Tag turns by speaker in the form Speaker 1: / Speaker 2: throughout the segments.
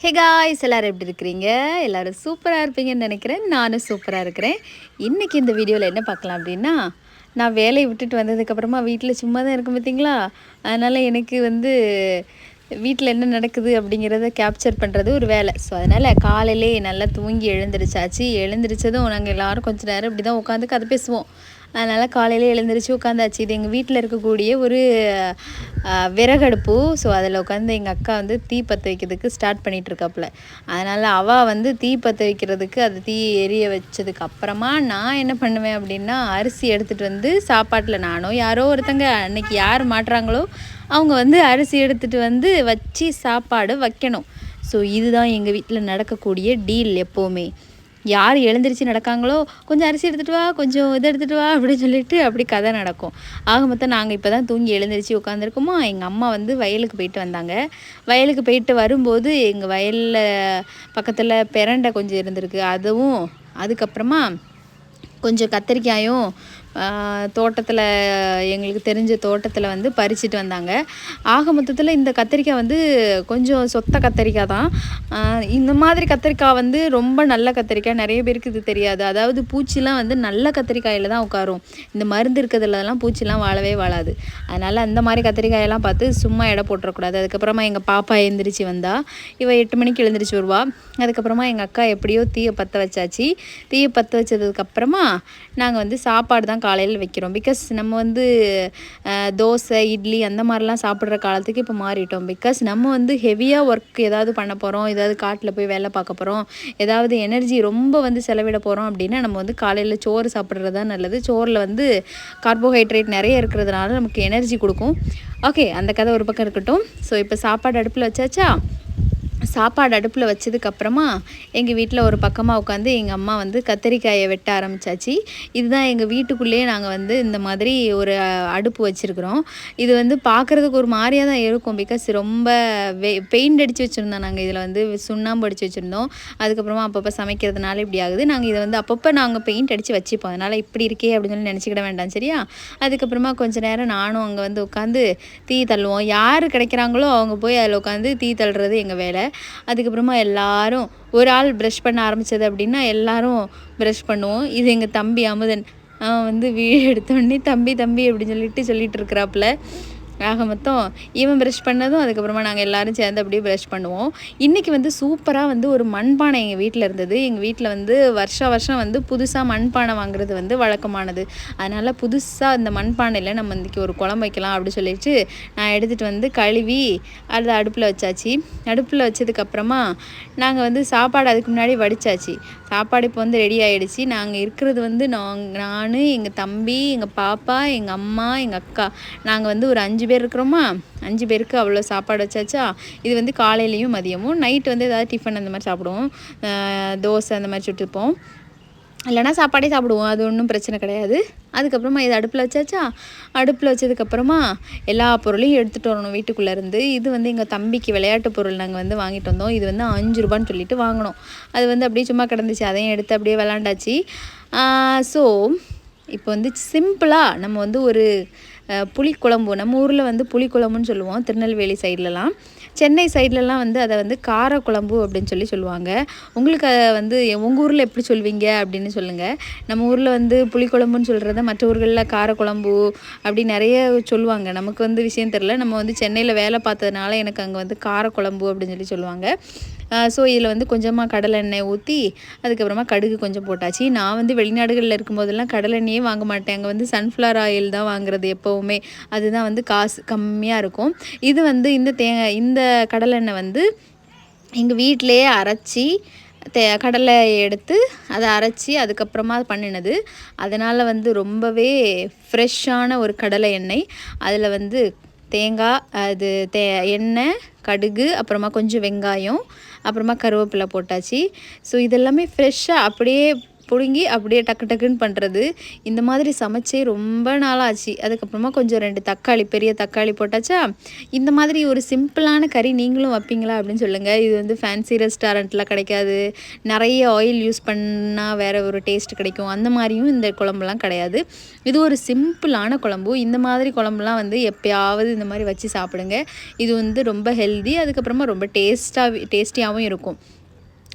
Speaker 1: Hey guys எல்லோரும் எப்படி இருக்கிறீங்க? எல்லோரும் சூப்பராக இருப்பீங்கன்னு நினைக்கிறேன். நானும் சூப்பராக இருக்கிறேன். இன்றைக்கி இந்த வீடியோவில் என்ன பார்க்கலாம் அப்படின்னா நான் வேலையை விட்டுட்டு வந்ததுக்கப்புறமா வீட்டில் சும்மா தான் இருக்கும் பார்த்தீங்களா? அதனால் எனக்கு வந்து வீட்டில் என்ன நடக்குது அப்படிங்கிறத கேப்சர் பண்ணுறது ஒரு வேலை. ஸோ அதனால் காலையிலே நல்லா தூங்கி எழுந்திரிச்சாச்சு. எழுந்திரிச்சதும் நாங்கள் எல்லோரும் கொஞ்சம் நேரம் இப்படி தான் உட்காந்து கதை பேசுவோம். அதனால் காலையில் எழுந்திரிச்சு உட்காந்தாச்சு. இது எங்கள் வீட்டில் இருக்கக்கூடிய ஒரு விறகடுப்பு. ஸோ அதில் உட்காந்து எங்கள் அக்கா வந்து தீ பற்ற வைக்கிறதுக்கு ஸ்டார்ட் பண்ணிகிட்ருக்காப்புல அதனால் அவள் வந்து தீ பற்ற வைக்கிறதுக்கு அது தீ எரிய வச்சதுக்கு அப்புறமா நான் என்ன பண்ணுவேன் அப்படின்னா அரிசி எடுத்துகிட்டு வந்து சாப்பாட்டில் நானோ யாரோ ஒருத்தங்க அன்னைக்கு யார் மாட்டுறாங்களோ அவங்க வந்து அரிசி எடுத்துகிட்டு வந்து வச்சு சாப்பாடு வைக்கணும். ஸோ இதுதான் எங்கள் வீட்டில் நடக்கக்கூடிய டீல் எப்போவுமே. யார் எழுந்திரிச்சு நடக்காங்களோ கொஞ்சம் அரிசி எடுத்துகிட்டு வா கொஞ்சம் இதை எடுத்துகிட்டு வா அப்படின்னு சொல்லிட்டு அப்படி கதை நடக்கும். ஆக மொத்தம் நாங்கள் இப்போ தான் தூங்கி எழுந்திரிச்சு உட்காந்துருக்கோமா எங்கள் அம்மா வந்து வயலுக்கு போயிட்டு வந்தாங்க. வயலுக்கு போயிட்டு வரும்போது எங்கள் வயலில் பக்கத்தில் பிரண்டை கொஞ்சம் இருந்திருக்கு. அதுவும் அதுக்கப்புறமா கொஞ்சம் கத்திரிக்காயும் தோட்டத்தில் எங்களுக்கு தெரிஞ்ச தோட்டத்தில் வந்து பறிச்சிட்டு வந்தாங்க. ஆக மொத்தத்தில் இந்த கத்திரிக்காய் வந்து கொஞ்சம் சொத்த கத்திரிக்காய் தான். இந்த மாதிரி கத்திரிக்காய் வந்து ரொம்ப நல்ல கத்திரிக்காய். நிறைய பேருக்கு இது தெரியாது. அதாவது பூச்சிலாம் வந்து நல்ல கத்திரிக்காயில் தான் உட்காரும். இந்த மருந்து இருக்கிறதுலலாம் பூச்சிலாம் வாழவே வாழாது. அதனால் அந்த மாதிரி கத்திரிக்காயெல்லாம் பார்த்து சும்மா எடை போட்டுறக்கூடாது. அதுக்கப்புறமா எங்கள் பாப்பா எழுந்திரிச்சு வந்தால் இவள் எட்டு மணிக்கு எழுந்திரிச்சு வருவா. அதுக்கப்புறமா எங்கள் அக்கா எப்படியோ தீயை பற்ற வச்சாச்சு. தீயை பற்ற வச்சதுக்கப்புறமா நாங்கள் வந்து சாப்பாடு தான் காலையில் வைக்கிறோம். பிகாஸ் நம்ம வந்து தோசை இட்லி அந்த மாதிரிலாம் சாப்பிட்ற காலத்துக்கு இப்போ மாறிட்டோம். பிகாஸ் நம்ம வந்து ஹெவியாக ஒர்க் ஏதாவது பண்ண போகிறோம் ஏதாவது காட்டில் போய் வேலை பார்க்க போகிறோம் ஏதாவது எனர்ஜி ரொம்ப வந்து செலவிட போகிறோம் அப்படின்னா நம்ம வந்து காலையில் சோறு சாப்பிட்றது தான் நல்லது. சோறில் வந்து கார்போஹைட்ரேட் நிறைய இருக்கிறதுனால நமக்கு எனர்ஜி கொடுக்கும். ஓகே அந்த கதை ஒரு பக்கம் இருக்கட்டும். ஸோ இப்போ சாப்பாடு அடுப்பில் வச்சாச்சா? சாப்பாடு அடுப்பில் வச்சதுக்கப்புறமா எங்கள் வீட்டில் ஒரு பக்கமாக உட்காந்து எங்கள் அம்மா வந்து கத்திரிக்காயை வெட்ட ஆரம்பித்தாச்சு இதுதான் எங்கள் வீட்டுக்குள்ளேயே நாங்கள் வந்து இந்த மாதிரி ஒரு அடுப்பு வச்சுருக்குறோம். இது வந்து பார்க்குறதுக்கு ஒரு மாதிரியாக தான் இருக்கும். பிகாஸ் ரொம்ப வெ பெயிண்ட் அடித்து வச்சுருந்தோம் நாங்கள் இதில் வந்து சுண்ணாம்பு அடித்து வச்சுருந்தோம். அதுக்கப்புறமா அப்பப்போ சமைக்கிறதுனால இப்படி ஆகுது. நாங்கள் இதை வந்து அப்பப்போ நாங்கள் பெயிண்ட் அடித்து வச்சுப்போம். அதனால் இப்படி இருக்கே அப்படின்னு சொல்லி நினச்சிக்கிட வேண்டாம். சரியா? அதுக்கப்புறமா கொஞ்சம் நேரம் நானும் அங்கே வந்து உட்காந்து தீ தள்ளுவோம். யார் கிடைக்கிறாங்களோ அவங்க போய் அதில் உட்காந்து தீ தள்ளுறது எங்கள் வேலை. அதுக்கப்புறமா எல்லாரும் ஒரு ஆள் ப்ரஷ் பண்ண ஆரம்பித்தது அப்படின்னா எல்லாரும் ப்ரஷ் பண்ணுவோம். இது எங்கள் தம்பி அமுதன். அவன் வந்து வீடு எடுத்தோடனே தம்பி தம்பி அப்படின்னு சொல்லிட்டு சொல்லிட்டு இருக்கிறாப்புல. ஆக மொத்தம் இவன் ப்ரஷ் பண்ணதும் அதுக்கப்புறமா நாங்கள் எல்லோரும் சேர்ந்து அப்படியே ப்ரஷ் பண்ணுவோம். இன்றைக்கி வந்து சூப்பராக வந்து ஒரு மண்பானை எங்கள் வீட்டில் இருந்தது. எங்கள் வீட்டில் வந்து வருஷம் வருஷம் வந்து புதுசாக மண்பானை வாங்குறது வந்து வழக்கமானது. அதனால் புதுசாக அந்த மண்பானையில் நம்ம இன்றைக்கி ஒரு குழம்பு வைக்கலாம் அப்படின்னு சொல்லிட்டு நான் எடுத்துகிட்டு வந்து கழுவி அது அடுப்பில் வச்சாச்சு. அடுப்பில் வச்சதுக்கப்புறமா நாங்கள் வந்து சாப்பாடு அதுக்கு முன்னாடி வடித்தாச்சு சாப்பாடு இப்போ வந்து ரெடி ஆகிடுச்சி நாங்கள் இருக்கிறது வந்து நான் நான் எங்கள் தம்பி எங்கள் பாப்பா எங்கள் அம்மா எங்கள் அக்கா. நாங்கள் வந்து ஒரு அஞ்சு பேர் இருக்கிறோமா? அஞ்சு பேருக்கு அவ்வளோ சாப்பாடு வச்சாச்சா? இது வந்து காலையிலையும் மதியமும் நைட்டு வந்து ஏதாவது டிஃபன் அந்த மாதிரி சாப்பிடுவோம். தோசை அந்த மாதிரி சுட்டுப்போம். இல்லைனா சாப்பாடே சாப்பிடுவோம். அது ஒன்றும் பிரச்சனை கிடையாது. அதுக்கப்புறமா இது அடுப்பில் வச்சாச்சா? அடுப்பில் வச்சதுக்கப்புறமா எல்லா பொருளையும் எடுத்துகிட்டு வரணும் வீட்டுக்குள்ளேருந்து இது வந்து எங்கள் தம்பிக்கு விளையாட்டு பொருள் நாங்கள் வந்து வாங்கிட்டு வந்தோம். இது வந்து அஞ்சு ரூபான்னு சொல்லிட்டு வாங்கினோம். அது வந்து அப்படியே சும்மா கிடந்துச்சு. அதையும் எடுத்து அப்படியே விளாண்டாச்சு. ஸோ இப்போ வந்து சிம்பிளாக நம்ம வந்து ஒரு புளிக்குழம்பு. நம்ம ஊரில் வந்து புளிக்குழம்புன்னு சொல்லுவோம் திருநெல்வேலி சைட்லலாம். சென்னை சைட்லலாம் வந்து அதை வந்து காரக்குழம்பு அப்படின்னு சொல்லி சொல்லுவாங்க. உங்களுக்கு அதை வந்து உங்கள் ஊரில் எப்படி சொல்வீங்க அப்படின்னு சொல்லுங்கள் நம்ம ஊரில் வந்து புளிக்குழம்புன்னு சொல்கிறத மற்ற ஊர்களில் காரக்குழம்பு அப்படி நிறைய சொல்லுவாங்க. நமக்கு வந்து விஷயம் தெரில நம்ம வந்து சென்னையில் வேலை பார்த்ததுனால எனக்கு அங்கே வந்து காரக்குழம்பு அப்படின்னு சொல்லி சொல்லுவாங்க. ஸோ இதில் வந்து கொஞ்சமாக கடலெண்ணெய் ஊற்றி அதுக்கப்புறமா கடுகு கொஞ்சம் போட்டாச்சு. நான் வந்து வெளிநாடுகளில் இருக்கும்போதெல்லாம் கடலை வாங்க மாட்டேன். அங்கே வந்து சன்ஃப்ளவர் ஆயில் தான் வாங்குறது எப்போ எப்போவுமே அதுதான் வந்து காசு கம்மியாக இருக்கும். இது வந்து இந்த தேங்காய் இந்த கடலெண்ணெய் வந்து எங்கள் வீட்டிலையே அரைச்சி தே கடலை எடுத்து அதை அரைச்சி அதுக்கப்புறமா பண்ணினது. அதனால் வந்து ரொம்பவே ஃப்ரெஷ்ஷான ஒரு கடலை எண்ணெய். அதில் வந்து தேங்காய் அது தே எண்ணெய் கடுகு அப்புறமா கொஞ்சம் வெங்காயம் அப்புறமா கருவேப்பிலை போட்டாச்சு. ஸோ இதெல்லாமே ஃப்ரெஷ்ஷாக அப்படியே பிடுங்கி அப்படியே டக்கு டக்குன்னு பண்ணுறது இந்த மாதிரி சமைச்சே ரொம்ப நாளாச்சு. அதுக்கப்புறமா கொஞ்சம் ரெண்டு தக்காளி பெரிய தக்காளி போட்டாச்சா? இந்த மாதிரி ஒரு சிம்பிளான கறி நீங்களும் வைப்பீங்களா அப்படின்னு சொல்லுங்கள் இது வந்து ஃபேன்சி ரெஸ்டாரண்ட்டில் கிடைக்காது. நிறைய ஆயில் யூஸ் பண்ணால் வேறு ஒரு டேஸ்ட் கிடைக்கும். அந்த மாதிரியும் இந்த குழம்புலாம் கிடையாது. இது ஒரு சிம்பிளான குழம்பு. இந்த மாதிரி குழம்புலாம் வந்து எப்பயாவது இந்த மாதிரி வச்சு சாப்பிடுங்க. இது வந்து ரொம்ப ஹெல்தி அதுக்கப்புறமா ரொம்ப டேஸ்ட்டாக டேஸ்டியாகவும் இருக்கும்.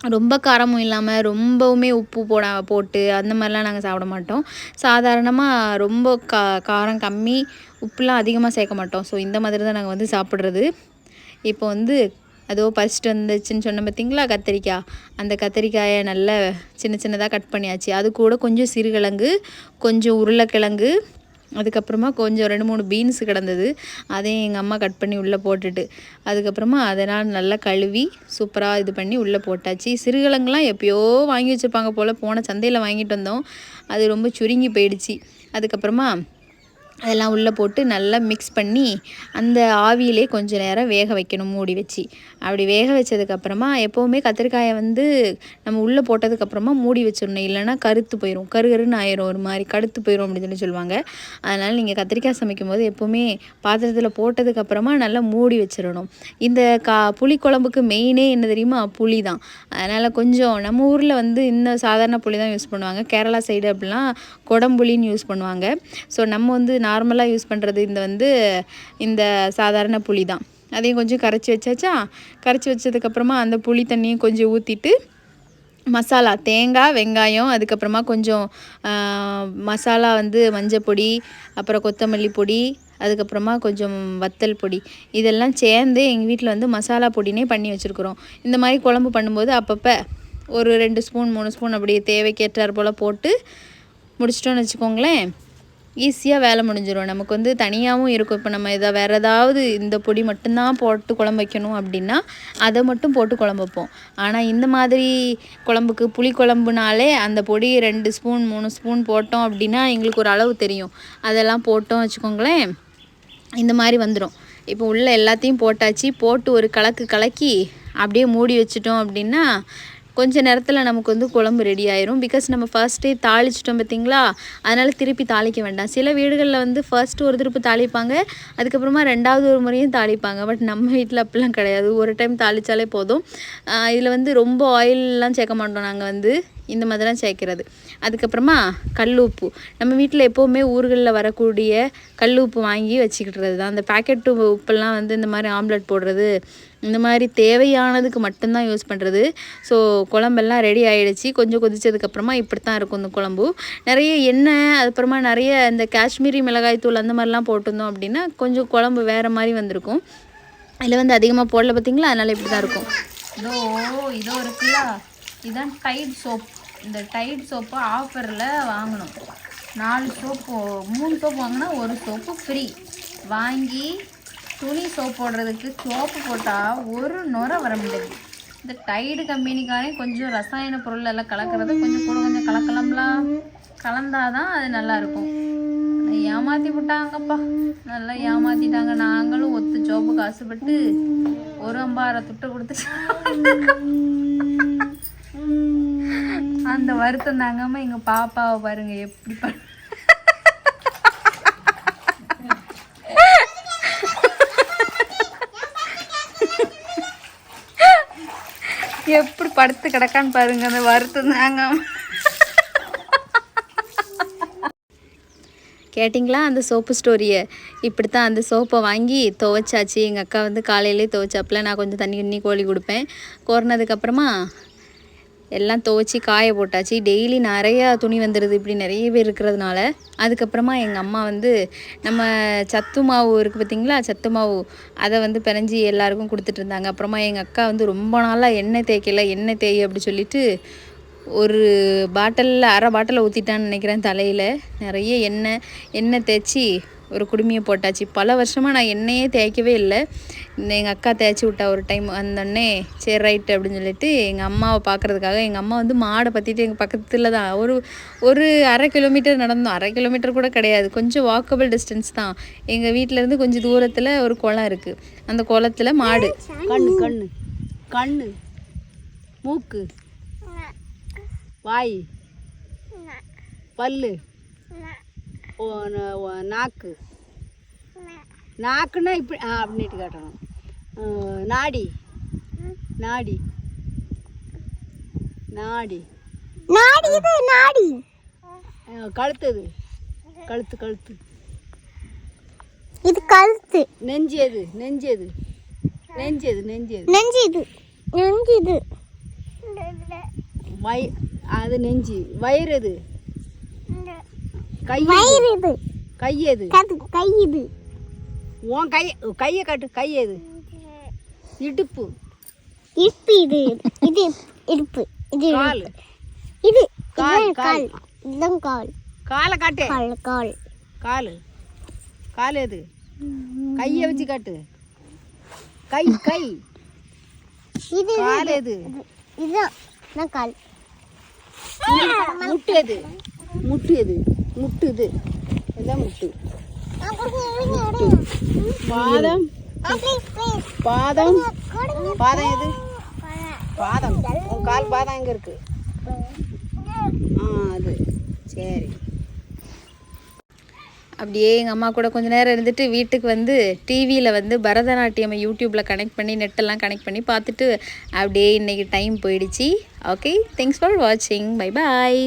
Speaker 1: ரொம்ப காரமும் இல்லாமல் ரொம்பவுமே உப்பு போட போட்டு அந்த மாதிரிலாம் நாங்கள் சாப்பிட மாட்டோம். சாதாரணமாக ரொம்ப கா காரம் கம்மி உப்புலாம் அதிகமாக சேர்க்க மாட்டோம். ஸோ இந்த மாதிரி தான் நாங்கள் வந்து சாப்பிட்றது. இப்போ வந்து அதோ பறிச்சிட்டு வந்துச்சுன்னு சொன்ன பார்த்தீங்களா கத்திரிக்காய் அந்த கத்திரிக்காயை நல்லா சின்ன சின்னதாக கட் பண்ணியாச்சு. அது கூட கொஞ்சம் சிறுகிழங்கு கொஞ்சம் உருளைக்கிழங்கு அதுக்கப்புறமா கொஞ்சம் ரெண்டு மூணு பீன்ஸ் கிடந்தது. அதையும் எங்கள் அம்மா கட் பண்ணி உள்ளே போட்டுட்டு. அதுக்கப்புறமா அதனால் நல்லா கழுவி சூப்பராக இது பண்ணி உள்ளே போட்டாச்சு. சிறுகிழங்குலாம் எப்பயோ வாங்கி வச்சுருப்பாங்க போல் போன சந்தையில் வாங்கிட்டு வந்தோம். அது ரொம்ப சுருங்கி போயிடுச்சு. அதுக்கப்புறமா அதெல்லாம் உள்ளே போட்டு நல்லா மிக்ஸ் பண்ணி அந்த ஆவியிலே கொஞ்சம் நேரம் வேக வைக்கணும் மூடி வச்சு. அப்படி வேக வச்சதுக்கப்புறமா எப்போவுமே கத்திரிக்காயை வந்து நம்ம உள்ளே போட்டதுக்கப்புறமா மூடி வச்சிடணும். இல்லைன்னா கருத்து போயிடும் கருகருன்னு ஆயிரும். ஒரு மாதிரி கடுத்து போயிடும் அப்படின்னு சொல்லி சொல்லுவாங்க. அதனால் நீங்கள் கத்திரிக்காய் சமைக்கும் போது எப்போவுமே பாத்திரத்தில் போட்டதுக்கப்புறமா நல்லா மூடி வச்சிடணும். இந்த கா புளிக்குழம்புக்கு மெயினே என்ன தெரியுமா? புளி தான். அதனால் கொஞ்சம் நம்ம ஊரில் வந்து இந்த சாதாரண புளி தான் யூஸ் பண்ணுவாங்க. கேரளா சைடு அப்படிலாம் குடம்புளின்னு யூஸ் பண்ணுவாங்க. ஸோ நம்ம வந்து நார்மலாக யூஸ் பண்ணுறது இந்த வந்து இந்த சாதாரண புளி தான் அதையும் கொஞ்சம் கரைச்சி வச்சாச்சா? கரைச்சி வச்சதுக்கப்புறமா அந்த புளி தண்ணியும் கொஞ்சம் ஊற்றிட்டு மசாலா தேங்காய் வெங்காயம் அதுக்கப்புறமா கொஞ்சம் மசாலா வந்து மஞ்சள் பொடி அப்புறம் கொத்தமல்லி பொடி அதுக்கப்புறமா கொஞ்சம் வத்தல் பொடி. இதெல்லாம் சேர்ந்து எங்கள் வீட்டில் வந்து மசாலா பொடினே பண்ணி வச்சுருக்குறோம். இந்த மாதிரி குழம்பு பண்ணும்போது அப்பப்போ ஒரு ரெண்டு ஸ்பூன் மூணு ஸ்பூன் அப்படியே தேவைக்கேற்றார் போல் போட்டு முடிச்சிட்டோன்னு வச்சுக்கோங்களேன். ஈஸியாக வேலை முடிஞ்சிடும் நமக்கு வந்து தனியாகவும் இருக்கும். இப்போ நம்ம இதை வேறு ஏதாவது இந்த பொடி மட்டும்தான் போட்டு குழம்பு வைக்கணும் அப்படின்னா அதை மட்டும் போட்டு குழம்பு வைப்போம். ஆனால் இந்த மாதிரி குழம்புக்கு புளி குழம்புனாலே அந்த பொடி ரெண்டு ஸ்பூன் மூணு ஸ்பூன் போட்டோம் அப்படின்னா எங்களுக்கு ஒரு அளவு தெரியும். அதெல்லாம் போட்டோம் வச்சுக்கோங்களேன் இந்த மாதிரி வந்துடும் இப்போ உள்ள எல்லாத்தையும் போட்டாச்சு. போட்டு ஒரு கலக்கு கலக்கி அப்படியே மூடி வச்சிட்டோம் அப்படின்னா கொஞ்ச நேரத்தில் நமக்கு வந்து குழம்பு ரெடி ஆயிரும். பிகாஸ் நம்ம ஃபர்ஸ்ட்டே தாளிச்சிட்டோம் பார்த்தீங்களா அதனால் திருப்பி தாளிக்க வேண்டாம். சில வீடுகளில் வந்து ஃபர்ஸ்ட் ஒரு திருப்பு தாளிப்பாங்க அதுக்கப்புறமா ரெண்டாவது ஒரு முறையும் தாளிப்பாங்க. பட் நம்ம வீட்டில் அப்படிலாம் கிடையாது. ஒரு டைம் தாளித்தாலே போதும். இதில் வந்து ரொம்ப ஆயிலெலாம் சேர்க்க மாட்டோம் நாங்கள் வந்து. இந்த மாதிரிலாம் சேர்க்கிறது. அதுக்கப்புறமா கல் உப்பு நம்ம வீட்டில் எப்போவுமே ஊர்களில் வரக்கூடிய கல் உப்பு வாங்கி வச்சுக்கிட்டுறது தான் அந்த பேக்கெட் உப்பெல்லாம் வந்து இந்த மாதிரி ஆம்லெட் போடுறது இந்த மாதிரி தேவையானதுக்கு மட்டும்தான் யூஸ் பண்ணுறது ஸோ குழம்பெல்லாம் ரெடி ஆகிடுச்சு கொஞ்சம் கொதிச்சதுக்கப்புறமா இப்படி தான் இருக்கும் இந்த குழம்பு. நிறைய எண்ணெய் அதுக்கப்புறமா நிறைய இந்த காஷ்மீரி மிளகாய் தூள் அந்த மாதிரிலாம் போட்டிருந்தோம் அப்படின்னா கொஞ்சம் குழம்பு வேறு மாதிரி வந்திருக்கும். இதில் வந்து அதிகமாக போடல பார்த்தீங்களா அதனால் இப்படி தான் இருக்கும். இதோ இதோ இருக்குல்ல. இதுதான் டைட் சோப் இந்த டைட் சோப்பு ஆஃபரில் வாங்கணும். நாலு சோப்பு மூணு சோப்பு வாங்கினா ஒரு சோப்பு ஃப்ரீ. வாங்கி துணி சோப் போடுறதுக்கு சோப்பு போட்டால் ஒரு நுரை வர முடியாது இந்த டைடு கம்பெனிக்காரன் கொஞ்சம் ரசாயன பொருள் எல்லாம் கலக்கிறது கொஞ்சம் கூட கொஞ்சம் கலக்கலாம்ல. கலந்தாதான் அது நல்லாயிருக்கும். ஏமாற்றி விட்டாங்கப்பா. நல்லா ஏமாற்றிட்டாங்க நாங்களும் ஒத்து சோப்பு ஆசைப்பட்டு ஒரு அம்பாரை துட்டு கொடுத்துட்டு அந்த வருத்தம் தாங்காம எங்க பாப்பாவை பாருங்க எப்படி ப- எப்படி படுத்து கிடக்கான்னு பாருங்க அந்த வருத்தம் தாங்காம. கேட்டிங்களா அந்த சோப்பு ஸ்டோரியை? இப்படி தான் அந்த சோப்பை வாங்கி துவைச்சாச்சு. எங்கள் அக்கா வந்து காலையிலே துவைச்சாப்புல. நான் கொஞ்சம் தண்ணி கிண்ணி கோழி கொடுப்பேன். கோரினதுக்கப்புறமா எல்லாம் துவைச்சி காய போட்டாச்சு. டெய்லி நிறையா துணி வந்துடுது இப்படி நிறைய பேர் இருக்கிறதுனால. அதுக்கப்புறமா எங்கள் அம்மா வந்து நம்ம சத்து மாவு இருக்குது பார்த்திங்களா? சத்து மாவு. அதை வந்து பிணைஞ்சி எல்லாருக்கும் கொடுத்துட்டு இருந்தாங்க. அப்புறமா எங்கள் அக்கா வந்து ரொம்ப நாளாக எண்ணெய் தேய்க்கல. எண்ணெய் தேய் அப்படி சொல்லிட்டு ஒரு பாட்டிலில் அரை பாட்டில் ஊற்றிட்டான்னு நினைக்கிறேன் தலையில். நிறைய எண்ணெய் எண்ணெய் தேய்ச்சி ஒரு குடுமியை போட்டாச்சு. பல வருஷமாக நான் எண்ணெயே தேய்க்கவே இல்லை. எங்கள் அக்கா தேய்ச்சி விட்டா ஒரு டைம் வந்தோடனே சரி ரைட் அப்படின்னு சொல்லிட்டு எங்கள் அம்மாவை பார்க்குறதுக்காக எங்கள் அம்மா வந்து மாடை பற்றிட்டு எங்கள் பக்கத்தில் தான். ஒரு ஒரு அரை கிலோமீட்டர் நடந்தோம். அரை கிலோமீட்டர் கூட கிடையாது. கொஞ்சம் வாக்கபிள் டிஸ்டன்ஸ் தான். எங்கள் வீட்டிலேருந்து கொஞ்சம் தூரத்தில் ஒரு குளம் இருக்குது அந்த குளத்தில் மாடு.
Speaker 2: கண்ணு கண்ணு கண்ணு மூக்கு வாய் பல்லு. நாக்கு. நாக்குன்னா இப்படி ஆ அப்படின்ட்டு காட்டணும். ஆ, நாடி. நாடி. நாடி.
Speaker 3: நாடி இது நாடி.
Speaker 2: கழுத்தது. கழுத்து கழுத்து.
Speaker 3: இது கழுத்து.
Speaker 2: நெஞ்சு எது நெஞ்சு எது நெஞ்சு எது நெஞ்சு எது
Speaker 3: நெஞ்சு இது நெஞ்சு இது
Speaker 2: வய அது நெஞ்சு. வயிறு எது கை
Speaker 3: இது
Speaker 2: கை எது?
Speaker 3: கை இது
Speaker 2: உன் கை கையை காட்டு. கை எது? இடுப்பு.
Speaker 3: இடுப்பு இது. இது இடுப்பு. இது
Speaker 2: கால்.
Speaker 3: இது
Speaker 2: கால்,
Speaker 3: கால். இதுதான் கால்.
Speaker 2: காலை காட்டு.
Speaker 3: கால் கால்.
Speaker 2: கால். கால் எது? கையை வச்சு காட்டு. கை கை.
Speaker 3: இது
Speaker 2: கால் எது?
Speaker 3: இது- இதுதான் நான் கால்.
Speaker 2: முட்டு எது? முட்டு எது? முட்டு இது இதான் முட்டு? பாதம். பாதம். பாதம் எது? பாதம். உன் கால் பாதம் எங்க இருக்கு? ஆ அது. சரி.
Speaker 1: அப்படியே எங்கள் அம்மா கூட கொஞ்ச நேரம் இருந்துட்டு வீட்டுக்கு வந்து டிவியில் வந்து பரதநாட்டியம் யூடியூப்பில் கனெக்ட் பண்ணி நெட்டெல்லாம் கனெக்ட் பண்ணி பார்த்துட்டு அப்படியே இன்றைக்கி டைம் போயிடுச்சு. ஓகே தேங்க்ஸ் ஃபார் வாட்சிங் பை பாய்